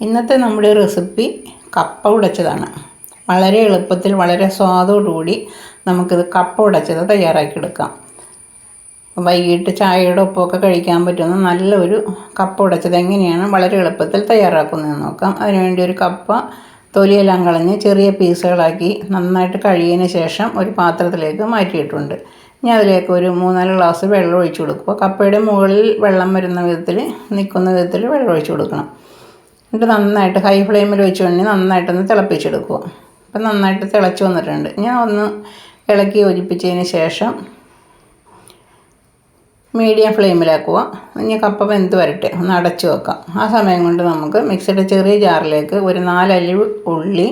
ഇന്നത്തെ നമ്മുടെ റെസിപ്പി കപ്പ ഉടച്ചതാണ്. വളരെ എളുപ്പത്തിൽ വളരെ സ്വാദോടുകൂടി നമുക്കിത് കപ്പ ഉടച്ചത് തയ്യാറാക്കിയെടുക്കാം. വൈകിട്ട് ചായയുടെ ഒപ്പമൊക്കെ കഴിക്കാൻ പറ്റുന്ന നല്ലൊരു കപ്പ ഉടച്ചത് എങ്ങനെയാണ് വളരെ എളുപ്പത്തിൽ തയ്യാറാക്കുന്നതെന്ന് നോക്കാം. അതിനുവേണ്ടി ഒരു കപ്പ തൊലിയെല്ലാം കളഞ്ഞ് ചെറിയ പീസുകളാക്കി നന്നായിട്ട് കഴിയതിന് ശേഷം ഒരു പാത്രത്തിലേക്ക് മാറ്റിയിട്ടുണ്ട്. ഇനി അതിലേക്ക് ഒരു മൂന്നാൽ ഗ്ലാസ് വെള്ളം ഒഴിച്ചു കൊടുക്കുക. കപ്പയുടെ മുകളിൽ വെള്ളം വരുന്ന വിധത്തിൽ നിൽക്കുന്ന വിധത്തിൽ വെള്ളം ഒഴിച്ചു കൊടുക്കണം. എന്നിട്ട് നന്നായിട്ട് ഹൈ ഫ്ലെയിമിൽ വെച്ച് വേണ്ടി നന്നായിട്ടൊന്ന് തിളപ്പിച്ചെടുക്കുക. അപ്പം നന്നായിട്ട് തിളച്ച് വന്നിട്ടുണ്ട്. ഞാൻ ഒന്ന് ഇളക്കി യോജിപ്പിച്ചതിന് ശേഷം മീഡിയം ഫ്ലെയിമിലാക്കുക ഇനി കപ്പ വെന്ത് വരട്ടെ. ഒന്ന് അടച്ചു വെക്കാം. ആ സമയം കൊണ്ട് നമുക്ക് മിക്സിയുടെ ചെറിയ ജാറിലേക്ക് ഒരു നാലല്ലി ഉള്ളി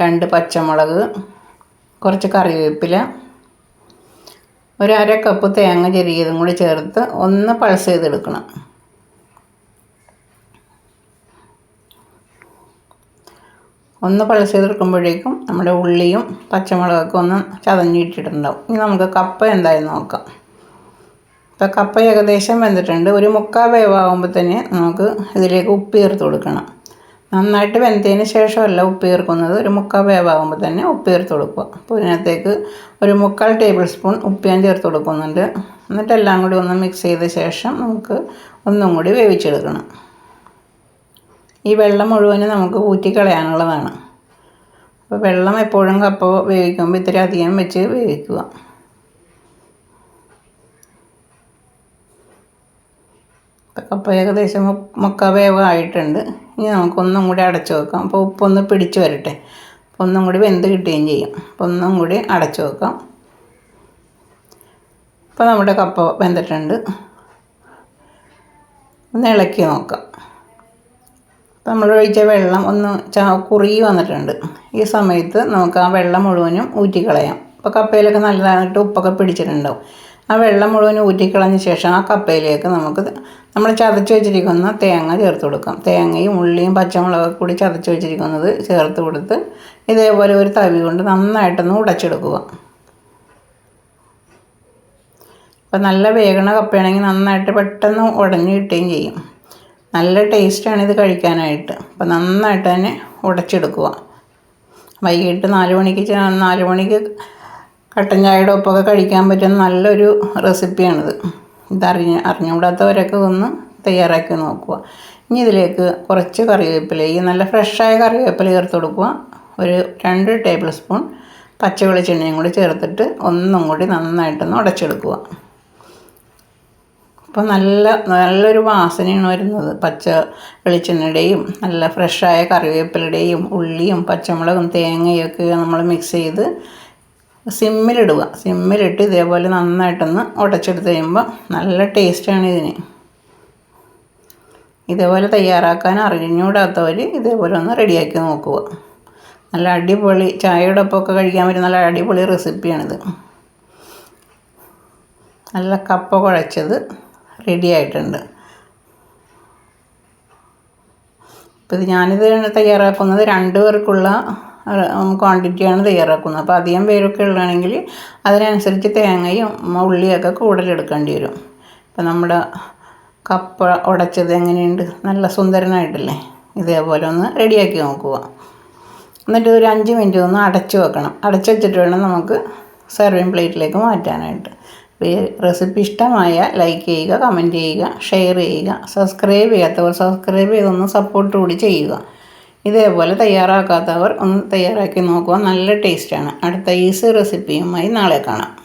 രണ്ട് പച്ചമുളക് കുറച്ച് കറിവേപ്പില ഒരു അര കപ്പ് തേങ്ങ ചെറിയതും കൂടി ചേർത്ത് ഒന്ന് പൾസ് ചെയ്തെടുക്കണം. ഒന്ന് പൾസ് ചെയ്തെടുക്കുമ്പോഴേക്കും നമ്മുടെ ഉള്ളിയും പച്ചമുളകൊക്കെ ഒന്ന് ചതഞ്ഞിട്ടിട്ടുണ്ടാവും. ഇനി നമുക്ക് കപ്പ എന്തായാലും നോക്കാം. ഇപ്പോൾ കപ്പ ഏകദേശം വെന്തിട്ടുണ്ട്. ഒരു മുക്കാൽ വേവാകുമ്പോൾ തന്നെ നമുക്ക് ഇതിലേക്ക് ഉപ്പ് ചേർത്ത് കൊടുക്കണം. നന്നായിട്ട് വെന്തതിന് ശേഷമല്ല ഉപ്പ് ചേർക്കുന്നത്. ഒരു മുക്കാൽ വേവാകുമ്പോൾ തന്നെ ഉപ്പ് ചേർത്ത് കൊടുക്കുക. അപ്പോൾ ഇതിനകത്തേക്ക് ഒരു മുക്കാൽ ടേബിൾ സ്പൂൺ ഉപ്പ് ഞാൻ ചേർത്ത് കൊടുക്കുന്നുണ്ട്. എന്നിട്ട് എല്ലാം കൂടി ഒന്ന് മിക്സ് ചെയ്ത ശേഷം നമുക്ക് ഒന്നും കൂടി വേവിച്ചെടുക്കണം. ഈ വെള്ളം മുഴുവനും നമുക്ക് ഊറ്റിക്കളയാനുള്ളതാണ് അപ്പോൾ വെള്ളം എപ്പോഴും കപ്പ വേവിക്കുമ്പോൾ ഇത്ര അധികം വെച്ച് വേവിക്കുക. കപ്പ ഏകദേശം മുക്ക വേവായിട്ടുണ്ട്. ഇനി നമുക്കൊന്നും കൂടി അടച്ചു വെക്കാം. അപ്പോൾ ഉപ്പൊന്ന് പിടിച്ചു വരട്ടെ. അപ്പോൾ ഒന്നും കൂടി വെന്ത് കിട്ടുകയും ചെയ്യും. അപ്പോൾ ഒന്നും കൂടി അടച്ചു വെക്കാം. അപ്പോൾ നമ്മുടെ കപ്പ വെന്തിട്ടുണ്ട്. ഒന്ന് ഇളക്കി നോക്കാം. നമ്മൾ ഒഴിച്ച വെള്ളം ഒന്ന് ചാ കുറുകി വന്നിട്ടുണ്ട്. ഈ സമയത്ത് നമുക്ക് ആ വെള്ളം മുഴുവനും ഊറ്റിക്കളയാം. അപ്പോൾ കപ്പയിലൊക്കെ നല്ലതായിട്ട് ഉപ്പൊക്കെ പിടിച്ചിട്ടുണ്ടാവും. ആ വെള്ളം മുഴുവനും ഊറ്റിക്കളഞ്ഞ ശേഷം ആ കപ്പയിലേക്ക് നമുക്ക് നമ്മൾ ചതച്ച് വെച്ചിരിക്കുന്ന തേങ്ങ ചേർത്ത് കൊടുക്കാം. തേങ്ങയും ഉള്ളിയും പച്ചമുളകൊക്കെ കൂടി ചതച്ച് വെച്ചിരിക്കുന്നത് ചേർത്ത് കൊടുത്ത് ഇതേപോലെ ഒരു തവി കൊണ്ട് നന്നായിട്ടൊന്ന് ഉടച്ചെടുക്കുക. അപ്പോൾ നല്ല വേഗണ കപ്പയാണെങ്കിൽ നന്നായിട്ട് പെട്ടെന്ന് ഉടഞ്ഞു കിട്ടുകയും ചെയ്യും. നല്ല ടേസ്റ്റാണ് ഇത് കഴിക്കാനായിട്ട്. അപ്പോൾ നന്നായിട്ട് തന്നെ ഉടച്ചെടുക്കുക. വൈകിട്ട് നാല് മണിക്ക് നാല് മണിക്ക് കട്ടൻ ചായയുടെ ഒപ്പമൊക്കെ കഴിക്കാൻ പറ്റുന്ന നല്ലൊരു റെസിപ്പിയാണിത്. ഇതറിഞ്ഞ് അറിഞ്ഞുകൂടാത്തവരൊക്കെ ഒന്ന് തയ്യാറാക്കി നോക്കുക. ഇനി ഇതിലേക്ക് കുറച്ച് കറിവേപ്പില ഈ നല്ല ഫ്രഷായ കറിവേപ്പില ചേർത്ത് കൊടുക്കുക. ഒരു രണ്ട് ടേബിൾ സ്പൂൺ പച്ച വെളിച്ചെണ്ണയും കൂടി ചേർത്തിട്ട് ഒന്നും കൂടി നന്നായിട്ടൊന്ന് ഉടച്ചെടുക്കുക. അപ്പോൾ നല്ല നല്ലൊരു വാസനയാണ് വരുന്നത്. പച്ച വെളിച്ചെണ്ണയുടെയും നല്ല ഫ്രഷായ കറിവേപ്പിലയുടെയും ഉള്ളിയും പച്ചമുളകും തേങ്ങയൊക്കെ നമ്മൾ മിക്സ് ചെയ്ത് സിമ്മിലിടുക. സിമ്മിലിട്ട് ഇതേപോലെ നന്നായിട്ടൊന്ന് ഉടച്ചെടുത്ത് കഴിയുമ്പോൾ നല്ല ടേസ്റ്റാണ് ഇതിന്. ഇതേപോലെ തയ്യാറാക്കാൻ അറിഞ്ഞൂടാത്തവർ ഇതേപോലെ ഒന്ന് റെഡിയാക്കി നോക്കുക. നല്ല അടിപൊളി ചായയുടെ ഒപ്പമൊക്കെ കഴിക്കാൻ പറ്റുന്ന നല്ല അടിപൊളി റെസിപ്പിയാണിത് നല്ല കപ്പ കുഴച്ചത്. റെഡി ആയിട്ടുണ്ട്. അപ്പോൾ ഇത് ഞാനിത് തയ്യാറാക്കുന്നത് രണ്ട് പേർക്കുള്ള ക്വാണ്ടിറ്റിയാണ് തയ്യാറാക്കുന്നത്. അപ്പോൾ അധികം പേരൊക്കെ ഉള്ളതാണെങ്കിൽ അതിനനുസരിച്ച് തേങ്ങയും ഉള്ളിയൊക്കെ കൂടുതലെടുക്കേണ്ടി വരും. ഇപ്പം നമ്മുടെ കപ്പ ഉടച്ചത് എങ്ങനെയുണ്ട്? നല്ല സുന്ദരനായിട്ടില്ലേ? ഇതേപോലെ ഒന്ന് റെഡിയാക്കി നോക്കുക. എന്നിട്ട് ഒരു അഞ്ച് മിനിറ്റ് ഒന്ന് അടച്ചു വെക്കണം. അടച്ചു വെച്ചിട്ട് വേണം നമുക്ക് സെർവിങ് പ്ലേറ്റിലേക്ക് മാറ്റാനായിട്ട്. റെസിപ്പി ഇഷ്ടമായ ലൈക്ക് ചെയ്യുക കമന്റ് ചെയ്യുക ഷെയർ ചെയ്യുക സബ്സ്ക്രൈബ് ചെയ്യാത്തവർ സബ്സ്ക്രൈബ് ചെയ്തൊന്ന് സപ്പോർട്ട് കൂടി ചെയ്യുക. ഇതേപോലെ തയ്യാറാക്കാത്തവർ ഒന്ന് തയ്യാറാക്കി നോക്കുക. നല്ല ടേസ്റ്റാണ് അടുത്ത ഈസി റെസിപ്പിയുമായി നാളെ കാണാം.